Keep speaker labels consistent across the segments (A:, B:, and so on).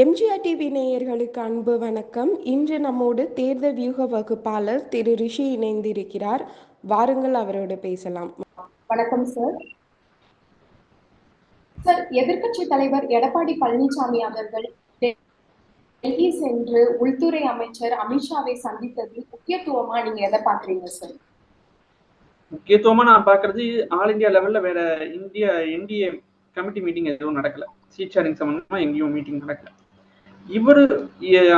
A: MGR TV நேயர்களுக்கு அன்பு வணக்கம். இன்று நம்மோடு தேர்தல் வியூக வகுப்பாளர் திரு ரிஷி இணைந்திருக்கிறார். வாருங்கள் அவரோடு பேசலாம்.
B: வணக்கம் சார் சார் எதிர்க்கட்சி தலைவர் எடப்பாடி பழனிசாமி அவர்கள் டெல்லி சென்று உள்துறை அமைச்சர் அமித்ஷாவை சந்தித்தது முக்கியத்துவமா நீங்க எதை பாக்குறீங்க சார்
C: முக்கியத்துவமா நான் பாக்குறது ஆல் இந்தியா லெவல்ல வேற இந்திய என்டிஏ கமிட்டி மீட்டிங் எதுவும் நடக்கல. சீட் ஷேரிங் சம்பந்தமா எங்கேயும் மீட்டிங் நடக்கல. இவரு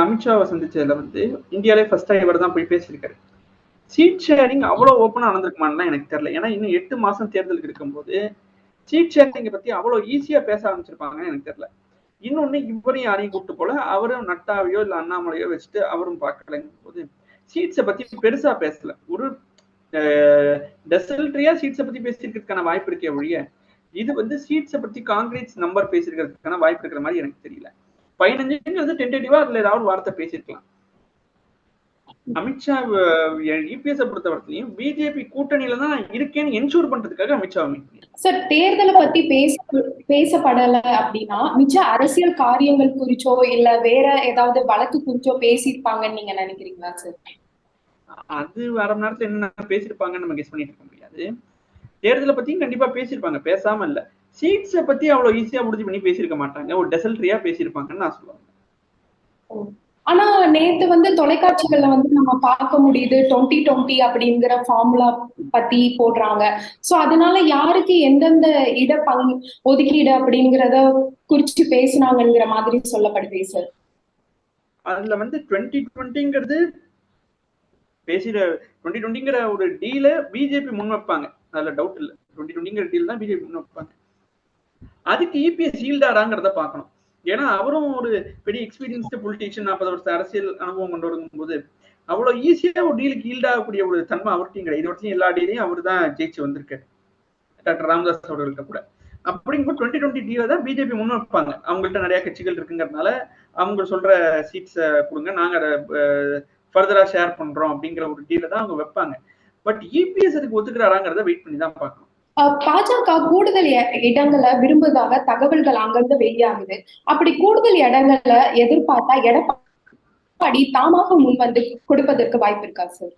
C: அமித்ஷாவை சந்திச்சதுல வந்து இந்தியாலே ஃபர்ஸ்டா இவர் தான் போய் பேசியிருக்காரு. சீட் ஷேரிங் அவ்வளவு ஓப்பனா நடந்திருக்குமான்லாம் எனக்கு தெரியல. ஏன்னா இன்னும் எட்டு மாசம் தேர்தலுக்கு இருக்கும்போது சீட் ஷேரிங்கை பத்தி அவ்வளவு ஈஸியா பேச ஆரம்பிச்சிருப்பாங்கன்னு எனக்கு தெரியல. இன்னொன்னு இவரையும் யாரையும் கூப்பிட்டு போல அவரும் நட்டாவையோ இல்ல அண்ணாமலையோ வச்சுட்டு அவரும் பார்க்கலங்கும் போது சீட்ஸை பத்தி பெருசா பேசல. ஒரு டெசல்ட்ரியா சீட்ஸை பத்தி பேசியிருக்கிறதுக்கான வாய்ப்பு இருக்கே ஒழிய இது வந்து சீட்ஸை பத்தி காங்கிரீட்ஸ் நம்பர் பேசியிருக்கிறதுக்கான வாய்ப்பு இருக்கிற மாதிரி எனக்கு தெரியல. பதினஞ்சுங்கிறது டென்டேட்டிவா அதுல ஏதாவது வார்த்தை பேசியிருக்கலாம். அமித்ஷா யூபிஎஸ் பொறுத்தவரையிலையும் பிஜேபி கூட்டணியில தான் இருக்கேன்னு என்ஷூர் பண்றதுக்காக அமித்ஷா
B: சார் தேர்தலை பத்தி பேச பேசப்படல அப்படின்னா மிச்ச அரசியல் காரியங்கள் குறிச்சோ இல்ல வேற ஏதாவது வழக்கு குறிச்சோ பேசியிருப்பாங்கன்னு நீங்க நினைக்கிறீங்களா சார்
C: அது மணி நேரத்துல என்ன பேசியிருப்பாங்கன்னு நம்ம கெஸ் பண்ணிட்டு இருக்க முடியாது. தேர்தலை பத்தியும் கண்டிப்பா பேசியிருப்பாங்க பேசாம இல்ல. சீட்ஸை பத்தி அவ்வளவு ஈஸியா முடிஞ்சு பண்ணி பேசியிருக்க மாட்டாங்க. ஒரு டெசல்ட்ரியா பேசியிருப்பாங்கன்னு நான் சொல்லுவாங்க
B: ஆனா நேத்து வந்து தொலைக்காட்சிகள்ல வந்து நம்ம பார்க்க முடியுது டுவெண்ட்டி டுவெண்ட்டி அப்படிங்கிற ஃபார்முலா பத்தி போடுறாங்க. சோ அதனால யாருக்கு எந்தெந்த இட பங்கு ஒதுக்கீடு அப்படிங்கிறத குறிச்சு பேசினாங்கிற மாதிரி சொல்லப்படுது சார்
C: அதுல வந்து டுவெண்ட்டி டுவெண்ட்டிங்கிறது பேசுற டுவெண்ட்டி டுவெண்ட்டிங்கிற ஒரு டீல பிஜேபி முன் வைப்பாங்க அதுல டவுட் இல்லை. டுவெண்ட்டி டுவெண்ட்டிங்கிற டீல் தான் பிஜேபி முன் வைப்பாங்க அதுக்கு இபிஎஸ் ஈல்டாராங்கிறத பார்க்கணும். ஏன்னா அவரும் ஒரு பெரிய எக்ஸ்பீரியன்ஸ்டு பொலிட்டீஷியன் நாற்பது வருஷம் அரசியல் அனுபவம் கொண்டு வரும்போது அவ்வளவு ஈஸியாக ஒரு டீலுக்கு ஈல்டாகக்கூடிய ஒரு தன்மை அவர்கிட்ட கிடையாது. இது வரைக்கும் எல்லா டீலையும் அவர் தான் ஜெயிச்சு வந்திருக்காரு. டாக்டர் ராமதாஸ் அவர்கள்ட்ட கூட. அப்படிங்கும்போது டுவெண்ட்டி டுவெண்ட்டி டீல தான் பிஜேபி முன் வைப்பாங்க. அவங்கள்ட்ட நிறைய கட்சிகள் இருக்குங்கிறதுனால அவங்க சொல்ற சீட்ஸை கொடுங்க. நாங்க அதை ஃபர்தரா ஷேர் பண்றோம் அப்படிங்கிற ஒரு டீல தான் அவங்க வைப்பாங்க. பட் இபிஎஸ் அதுக்கு ஒத்துக்கிறாராங்கிறத வெயிட் பண்ணி தான் பார்க்கணும்.
B: பாஜக கூடுதல் இடங்களை விரும்புவதாக தகவல்கள் அங்கிருந்து வெளியாகுது. அப்படி கூடுதல் இடங்களை எதிர்பார்த்தா எடப்பாடி தாமாக முன் வந்து கொடுப்பதற்கு வாய்ப்பு இருக்கா சார்?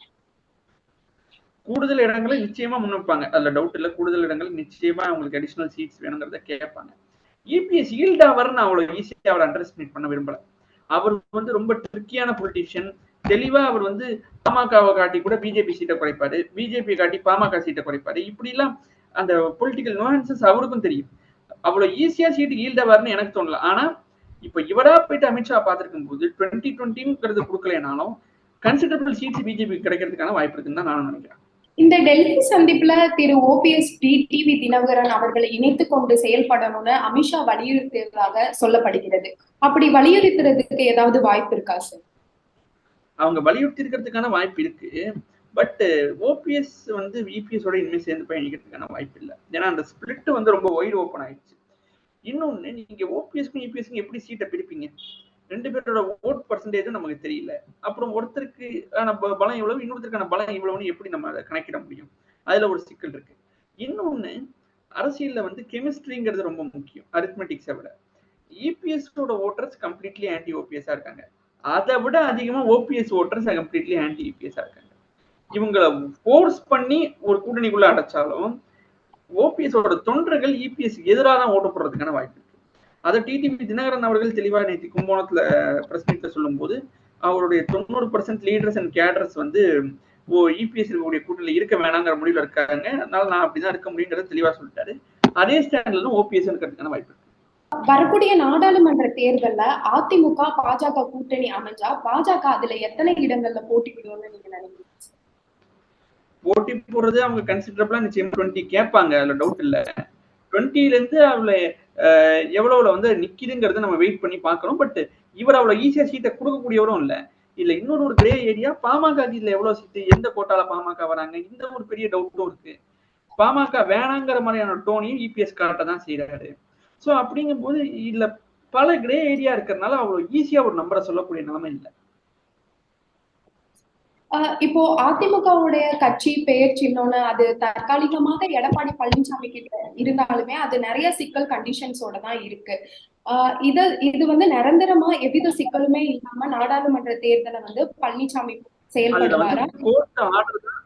C: கூடுதல் இடங்களை நிச்சயமா முன்வைப்பாங்க அதுல டவுட் இல்ல. கூடுதல் இடங்கள் நிச்சயமா அவங்களுக்கு அடிஷனல் சீட்ஸ் வேணுங்கிறத கேட்பாங்க இபிஎஸ் ஈல்டாவர் நான் அவ்வளவு ஈஸியா அவர் அண்டர் எஸ்டிமேட் பண்ண விரும்பல. அவர் வந்து ரொம்ப ட்ரிக்கியான பொலிட்டிஷியன் தெளிவா அவர் வந்து பாமகவை காட்டி கூட பிஜேபி சீட்டை குறைப்பாரு. பிஜேபி காட்டி பாமக சீட்டை குறைப்பாரு. இப்படி எல்லாம் அந்த பொலிட்டிக்கல் நோயன்சஸ் அவருக்கும் தெரியும். அவ்வளவு ஈஸியா சீட்டு ஈல்டவார்னு எனக்கு தோணல. ஆனா இப்ப இவரா போயிட்டு அமித்ஷா பார்த்திருக்கும் போது டுவெண்ட்டி டுவெண்ட்டிங்கிறது கொடுக்கலனாலும் கன்சிடரபிள் சீட்ஸ் பிஜேபி கிடைக்கிறதுக்கான வாய்ப்பு இருக்குன்னு தான் நான் நினைக்கிறேன்.
B: இந்த Delhi சந்திப்புல Thiru OPS T V Dhinakaran அவர்களை இணைத்து கொண்டு செயல்படணும்னு அமித்ஷா வலியுறுத்தியதாக சொல்லப்படுகிறது. அப்படி வலியுறுத்துறதுக்கு ஏதாவது வாய்ப்பு இருக்கா சார்?
C: அவங்க வலியுறுத்தி இருக்கிறதுக்கான வாய்ப்பு இருக்கு. பட் ஓபிஎஸ் uh, வந்து விபிஎஸோட இனிமேல் சேர்ந்து பயணிக்கிறதுக்கான வாய்ப்பு இல்லை ஏன்னா அந்த ஸ்பிளிட் வந்து ரொம்ப ஒயிட் ஓப்பன் ஆயிடுச்சு. இன்னொன்னு நீங்க ஓபிஎஸ்க்கும் இபிஎஸ்க்கும் எப்படி சீட்டை பிரிப்பீங்க? ரெண்டு பேரோட ஓட் பர்சன்டேஜும் நமக்கு தெரியல. அப்புறம் ஒருத்தருக்கு பலம் எவ்வளவு இன்னொருத்தருக்கான பலம் எவ்வளவுன்னு எப்படி நம்ம அதை கணக்கிட முடியும்? அதுல ஒரு சிக்கல் இருக்கு. இன்னொன்னு அரசியல்ல வந்து கெமிஸ்ட்ரிங்கிறது ரொம்ப முக்கியம் அரித்மெட்டிக்ஸை விட. இபிஎஸோட ஓட்டர்ஸ் கம்ப்ளீட்லி ஆன்டி ஓபிஎஸ்ஸா இருக்காங்க. அதை விட அதிகமா ஓபிஎஸ் ஓட்டர்ஸ் கம்ப்ளீட்லி ஆன்டி இபிஎஸ்ஸா இருக்காங்க. இவங்களை ஃபோர்ஸ் பண்ணி ஒரு கூட்டணிக்குள்ள அடைச்சாலும் ஓபிஎஸோட தொண்டர்கள் இபிஎஸ் எதிராக தான் ஓட்டு போடுறதுக்கான வாய்ப்பு இருக்கு. அதை டிடிபி தினகரன் அவர்கள் தெளிவாக நேற்று கும்போணத்துல பிரஸ் மீட்ல சொல்லும் போது அவருடைய தொண்ணூறு பர்சன்ட் லீடர்ஸ் அண்ட் கேடர்ஸ் வந்து ஓ இபிஎஸ் இருக்கக்கூடிய கூட்டணியில் இருக்க வேணாங்கிற முடிவில் இருக்காங்க. அதனால நான் அப்படிதான் இருக்க முடியுங்கிறத தெளிவா சொல்லிட்டாரு. அதே ஸ்டாண்ட்ல ஓபிஎஸ் இருக்கிறதுக்கான வாய்ப்பு இருக்கு.
B: வரக்கூடிய நாடாளுமன்ற தேர்தல்ல அதிமுக பாஜக கூட்டணி அமைஞ்சா பாஜக அதுல எத்தனை இடங்கள்ல போட்டியிடும்னு நீங்க நினைக்கிறீங்க?
C: போட்டி போடுறது அவங்க கன்சிடரபிளா நிச்சயம் டுவெண்ட்டி கேட்பாங்க அதுல டவுட் இல்ல. டுவெண்ட்டில இருந்து அவள எவ்வளவுல வந்து நிக்குதுங்கிறத நம்ம வெயிட் பண்ணி பாக்குறோம் பட் இவர் அவ்வளவு ஈஸியா சீட்டை கொடுக்கக்கூடியவரும் இல்ல. இல்ல இன்னொரு ஒரு கிரே ஏரியா பாமக இதுல எவ்வளவு சீட்டு எந்த கோட்டால பாமக வராங்க இந்த ஒரு பெரிய டவுட்டும் இருக்கு. பாமக வேணாங்கிற மாதிரியான டோனையும் இபிஎஸ் காட்ட தான் செய்யறாரு சோ அப்படிங்கும் போது இதுல பல கிரே ஏரியா இருக்கிறதுனால அவ்வளவு ஈஸியா ஒரு நம்பரை சொல்லக்கூடிய நிலைமை இல்லை.
B: இப்போ அதிமுகவுடைய கட்சி பெயர் சின்னம்னு அது தற்காலிகமாக எடப்பாடி பழனிசாமி கிட்ட இருந்தாலுமே அது நிறைய சிக்கல் கண்டிஷன்ஸோட தான் இருக்கு. இது இது வந்து நிரந்தரமா எவ்வித சிக்கலுமே இல்லாம நாடாளுமன்ற தேர்தலை வந்து பழனிசாமி செயல்படுவாரா?
C: கோர்ட் ஆர்டர் தான்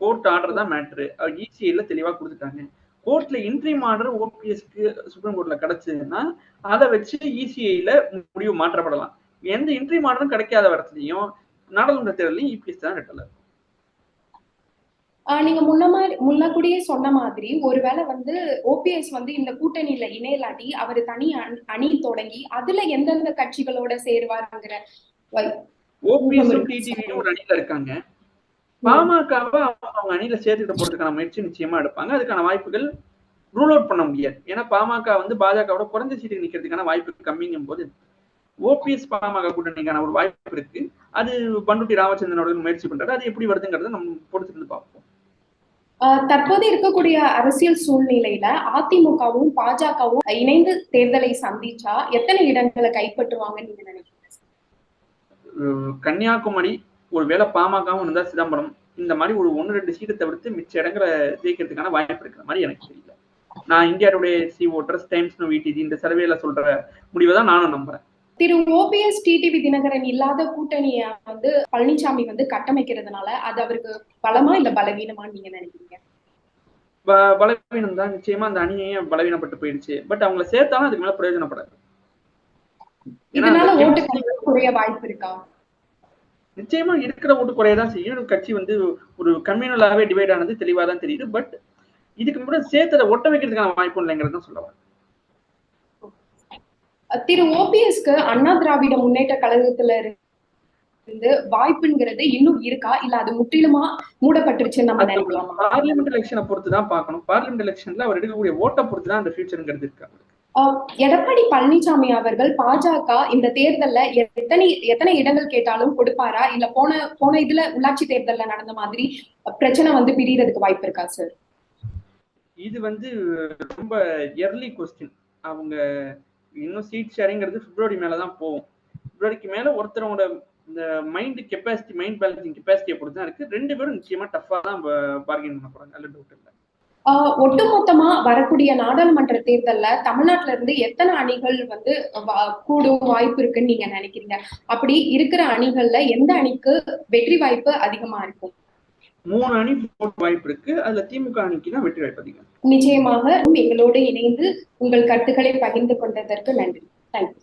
C: கோர்ட் ஆர்டர் தான் மேட்ரு இசிஐல தெளிவா கொடுத்துட்டாங்க. கோர்ட்ல இன்ட்ரீம் ஆர்டர் ஓபிஎஸ்க்கு சுப்ரீம் கோர்ட்ல கிடைச்சதுன்னா அதை வச்சு இசிஐல முடிவு மாற்றப்படலாம். எந்த இன்ட்ரீம் ஆர்டரும் கிடைக்காத இடத்துலயும் நாடாளுமன்ற தேர்தலையும் இபிஎஸ் தான் ரெட்டல
B: ஆஹ் நீங்க முன்ன மாதிரி முன்ன கூடயே சொன்ன மாதிரி ஒருவேளை வந்து ஓபிஎஸ் வந்து இந்த கூட்டணியில இணையலாட்டி அவர் தனி அணி- தொடங்கி அதுல எந்தெந்த கட்சிகளோட சேருவாருங்கிற
C: ஒரு அணியில இருக்காங்க. பாமகவை அவங்க அணியில சேர்த்துக்கிட்ட போறதுக்கான முயற்சி நிச்சயமா எடுப்பாங்க. அதுக்கான வாய்ப்புகள் ரூல் அவுட் பண்ண முடியாது. ஏன்னா பாமக வந்து பாஜகவோட குறைஞ்ச சீட்டுக்கு நிக்கிறதுக்கான வாய்ப்பு கம்மிங்கும் போது ஓபிஎஸ் பாமக கூட்டணிக்கான ஒரு வாய்ப்பு இருக்கு. அது பண்டுட்டி ராமச்சந்திரனோட முயற்சி பண்றாரு. அது எப்படி வருதுங்கிறத நம்ம பொறுத்திருந்து பார்ப்போம்.
B: தற்போது இருக்கக்கூடிய அரசியல் சூழ்நிலையில அதிமுகவும் பாஜகவும் இணைந்து தேர்தலை சந்திச்சா எத்தனை இடங்களை கைப்பற்றுவாங்கன்னு நீங்க நினைக்கிறீங்க?
C: கன்னியாகுமரி ஒருவேளை பாமகவும் இருந்தா சிதம்பரம். இந்த மாதிரி ஒரு ஒன்று ரெண்டு சீட்டை தவிர்த்து மிச்ச இடங்களை ஜெயிக்கிறதுக்கான வாய்ப்பு இருக்கிற மாதிரி எனக்கு தெரியல. நான் இந்தியாவுடைய சி ஓட்டர்ஸ் டைம்ஸ் நோ விடிடி இந்த சர்வேல சொல்ற முடிவை தான் நானும் நம்புறேன்.
B: திரு ஓபிஎஸ் டிடிவி தினகரன் இல்லாத கூட்டணிய வந்து பழனிசாமி வந்து கட்டமைக்கிறதுனால அது அவருக்கு பலமா இல்ல பலவீனமான்னு நீங்க நினைக்கிறீங்க?
C: பலவீனம் தான். நிச்சயமா அந்த அணியே பலவீனப்பட்டு போயிடுச்சு. பட் அவங்கள சேர்த்தாலும் அதுக்கு மேல பிரயோஜனப்படாது
B: இதனால குறைய வாய்ப்பு இருக்கா?
C: நிச்சயமா இருக்கிற ஓட்டு குறையதான் செய்யும். கட்சி வந்து ஒரு கம்யூனலாகவே டிவைட் ஆனது தெளிவா தான் தெரியுது. பட் இதுக்கு முன்னாடி சேர்த்து அதை ஒட்ட வைக்கிறதுக்கான வாய்ப்பு இல்லைங்கிறது தான் சொல்ல வரேன்.
B: திரு ஓபிஎஸ்க்கு அண்ணா திராவிட முன்னேற்ற கழகத்துல இருந்து வாய்ப்புங்கிறது இன்னும் இருக்கா? இல்ல அது முற்றிலுமா மூடப்பட்டுருச்சுன்னு நம்ம நினைக்கலாமா
C: பார்லிமெண்ட் எலெக்ஷனை பொறுத்து தான் பார்க்கணும். பார்லிமெண்ட் எலெக்ஷன்ல அவர் எடுக்கக்கூடிய ஓட்டை பொறுத்து தான் அந்த ஃபியூச்சருங்கிறது இருக்கு
B: எடப்பாடி பழனிசாமி அவர்கள் பாஜக இந்த தேர்தல்ல எத்தனை எத்தனை இடங்கள் கேட்டாலும் கொடுப்பாரா? இல்ல போன போன இதுல உள்ளாட்சி தேர்தல்ல நடந்த மாதிரி பிரச்சனை வந்து பிரியறதுக்கு வாய்ப்பு இருக்கா சார்
C: இது வந்து ரொம்ப எர்லி கொஸ்டின் அவங்க இன்னும் சீட் ஷேரிங்கிறது பிப்ரவரி மேல தான் போகும். பிப்ரவரிக்கு மேல ஒருத்தரோட இந்த மைண்ட் கெப்பாசிட்டி மைண்ட் பேலன்சிங் கெப்பாசிட்டியை பொறுத்து தான் இருக்கு. ரெண்டு பேரும் நிச்சயமா டஃபா தான் பார்கெயின் பண்ண போறாங்க நல்ல டவுட் இல்லை.
B: ஆஹ் ஒட்டுமொத்தமா வரக்கூடிய நாடாளுமன்ற தேர்தல்ல தமிழ்நாட்டுல இருந்து எத்தனை அணிகள் வந்து கூடும் வாய்ப்பு இருக்குன்னு நீங்க நினைக்கிறீங்க? அப்படி இருக்கிற அணிகள்ல எந்த அணிக்கு வெற்றி வாய்ப்பு அதிகமா இருக்கும்?
C: மூணு அணி போட்டு வாய்ப்பு இருக்கு. அதுல திமுக அணிக்கு தான் வெற்றி வாய்ப்பு அதிகம்.
B: நிச்சயமாக எங்களோடு இணைந்து உங்கள் கருத்துக்களை பகிர்ந்து கொண்டதற்கு நன்றி. தேங்க்யூ